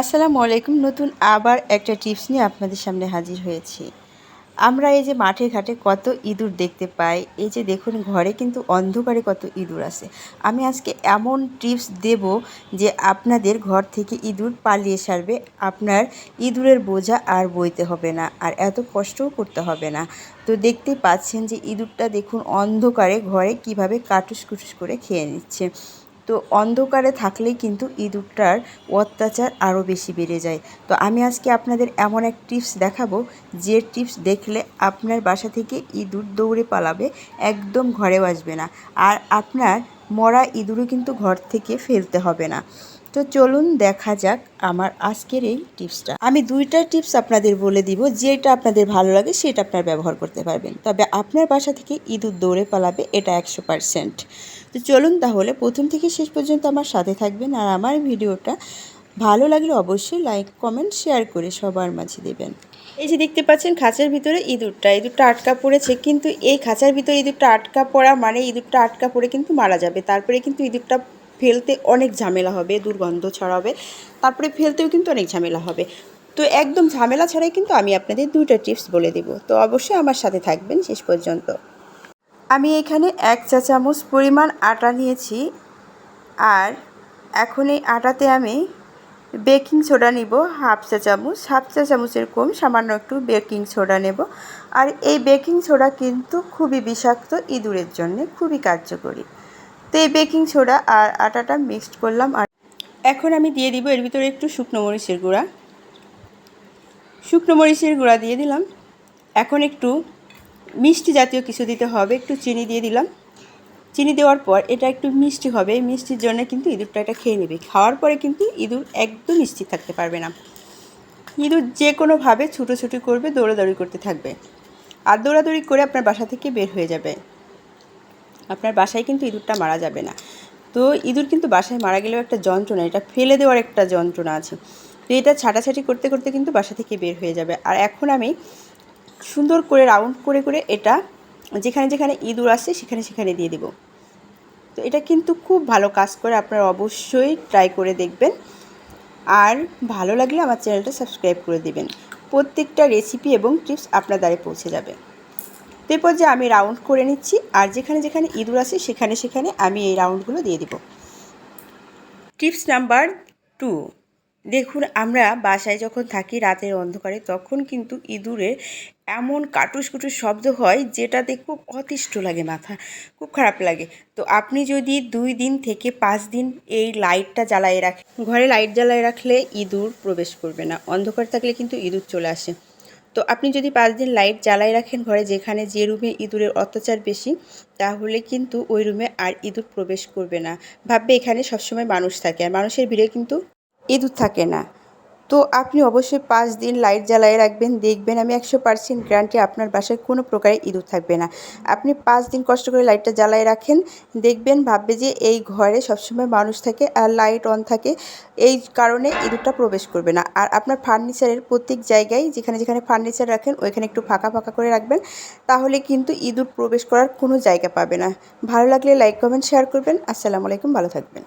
আসসালামু আলাইকুম। নতুন আবার একটা টিপস নিয়ে আপনাদের সামনে হাজির হয়েছি। আমরা এই যে মাঠে ঘাটে কত ইঁদুর দেখতে পাই, এই যে দেখুন ঘরে কিন্তু অন্ধকারে কত ইঁদুর আছে। আমি আজকে এমন টিপস দেব যে আপনাদের ঘর থেকে ইঁদুর পালিয়ে সারবে, আপনার ইঁদুরের বোঝা আর বইতে হবে না, আর এত কষ্টও করতে হবে না। তো দেখতেই পাচ্ছেন যে ইঁদুরটা দেখুন অন্ধকারে ঘরে কীভাবে কাটুস কুটুস করে খেয়ে নিচ্ছে। তো অন্ধকারে থাকলেই কিন্তু ইঁদুরটার অত্যাচার আরও বেশি বেড়ে যায়। তো আমি আজকে আপনাদের এমন এক টিপস দেখাবো, যে টিপস দেখলে আপনার বাসা থেকে ইঁদুর দৌড়ে পালাবে, একদম ঘরেও আসবে না। আর আপনার মরা ইঁদুরও কিন্তু ঘর থেকে ফেলতে হবে না। তো চলুন দেখা যাক আমার আজকের এই টিপসটা। আমি দুইটা টিপস আপনাদের বলে দিব, যেটা আপনাদের ভালো লাগে সেটা আপনার ব্যবহার করতে পারবেন। তবে আপনার বাসা থেকে ইঁদুর দৌড়ে পালাবে এটা একশো পারসেন্ট তো চলুন তাহলে প্রথম থেকে শেষ পর্যন্ত আমার সাথে থাকবেন আর আমার ভিডিওটা ভালো লাগলে অবশ্যই লাইক, কমেন্ট, শেয়ার করে সবার মাঝে দেবেন। এই যে দেখতে পাচ্ছেন খাঁচার ভিতরে ইঁদুরটা ইঁদুরটা আটকা পড়েছে, কিন্তু এই খাঁচার ভিতরে ইঁদুরটা আটকা পড়া মানে ইঁদুরটা আটকা পড়ে কিন্তু মারা যাবে। তারপরে কিন্তু ইঁদুরটা ফেলতে অনেক ঝামেলা হবে, দুর্গন্ধ ছড়াবে, তারপরে ফেলতেও কিন্তু অনেক ঝামেলা হবে। তো একদম ঝামেলা ছাড়াই কিন্তু আমি আপনাদের দুইটা টিপস বলে দেব। তো অবশ্যই আমার সাথে থাকবেন শেষ পর্যন্ত। আমি এখানে এক চা চামচ পরিমাণ আটা নিয়েছি আর এখন এই আটাতে আমি বেকিং সোডা নিব, হাফ চা চামচ। হাফ চা চামচের কম, সামান্য একটু বেকিং সোডা নেব। আর এই বেকিং সোডা কিন্তু খুবই বিষাক্ত, ইঁদুরের জন্য খুবই কার্যকরী। তো এই বেকিং সোডা আর আটাটা মিক্সড করলাম আর এখন আমি দিয়ে দিব এর ভিতরে একটু শুকনো মরিচের গুঁড়া। শুকনো মরিচের গুঁড়া দিয়ে দিলাম। এখন একটু মিষ্টি জাতীয় কিছু দিতে হবে, একটু চিনি দিয়ে দিলাম। চিনি দেওয়ার পর এটা একটু মিষ্টি হবে মিষ্টির জন্য কিন্তু ইঁদুরটা এটা খেয়ে নেবে। খাওয়ার পরে কিন্তু ইঁদুর একদম মিষ্টি থাকতে পারবে না। ইঁদুর যে কোনোভাবে ছুটোছুটি করবে, দৌড়াদৌড়ি করতে থাকবে। আর দৌড়াদৌড়ি করে আপনার বাসা থেকে বের হয়ে যাবে। আপনার বাসায় কিন্তু ইঁদুরটা মারা যাবে না। তো ইঁদুর কিন্তু বাসায় মারা গেলেও একটা যন্ত্রণা, এটা ফেলে দেওয়ার একটা যন্ত্রণা আছে। তো এটা ছাটাছাটি করতে করতে কিন্তু বাসা থেকে বের হয়ে যাবে। আর এখন আমি সুন্দর করে রাউন্ড করে করে এটা যেখানে যেখানে ইঁদুর আসে সেখানে সেখানে দিয়ে দেব। তো এটা কিন্তু খুব ভালো কাজ করে, আপনারা অবশ্যই ট্রাই করে দেখবেন। আর ভালো লাগলে আমার চ্যানেলটা সাবস্ক্রাইব করে দেবেন। প্রত্যেকটা রেসিপি এবং টিপস আপনার দ্বারে পৌঁছে যাবে। এরপর যে আমি রাউন্ড করে নিচ্ছি, আর যেখানে যেখানে ইঁদুর আছে, সেখানে সেখানে আমি এই রাউন্ডগুলো দিয়ে দিব। টিপস নাম্বার টু দেখুন, আমরা বাসায় যখন থাকি রাতের অন্ধকারে, তখন কিন্তু ইঁদুরের এমন কাটুস কুটুস শব্দ হয় যেটাতে খুব অতিষ্ঠ লাগে মাথা, খুব খারাপ লাগে। তো আপনি যদি দুই দিন থেকে পাঁচ দিন এই লাইটটা জ্বালায় রাখেন ঘরে লাইট জ্বালায় রাখলে ইঁদুর প্রবেশ করবে না। অন্ধকার থাকলে কিন্তু ইঁদুর চলে আসে। তো আপনি যদি পাঁচ দিন লাইট জ্বালাই রাখেন ঘরে যেখানে যে রুমে ইঁদুরের অত্যাচার বেশি, তাহলে কিন্তু ওই রুমে আর ইঁদুর প্রবেশ করবে না। ভাববে এখানে সবসময় মানুষ থাকে, আর মানুষের ভিড়ে কিন্তু ইঁদুর থাকে না। তো আপনি অবশ্যই পাঁচ দিন লাইট জ্বালিয়ে রাখবেন, দেখবেন আমি একশো পার্সেন্ট গ্যারান্টি আপনার বাসায় কোনো প্রকারে ইঁদুর থাকবে না। আপনি পাঁচ দিন কষ্ট করে লাইটটা জ্বালিয়ে রাখেন, দেখবেন ভাববে যে এই ঘরে সবসময় মানুষ থাকে আর লাইট অন থাকে, এই কারণে ইঁদুরটা প্রবেশ করবে না। আর আপনার ফার্নিচারের প্রত্যেক জায়গায় যেখানে যেখানে ফার্নিচার রাখেন, ওইখানে একটু ফাঁকা ফাঁকা করে রাখবেন, তাহলে কিন্তু ইঁদুর প্রবেশ করার কোনো জায়গা পাবে না। ভালো লাগলে লাইক কমেন্ট শেয়ার করবেন। আসসালামু আলাইকুম, ভালো থাকবেন।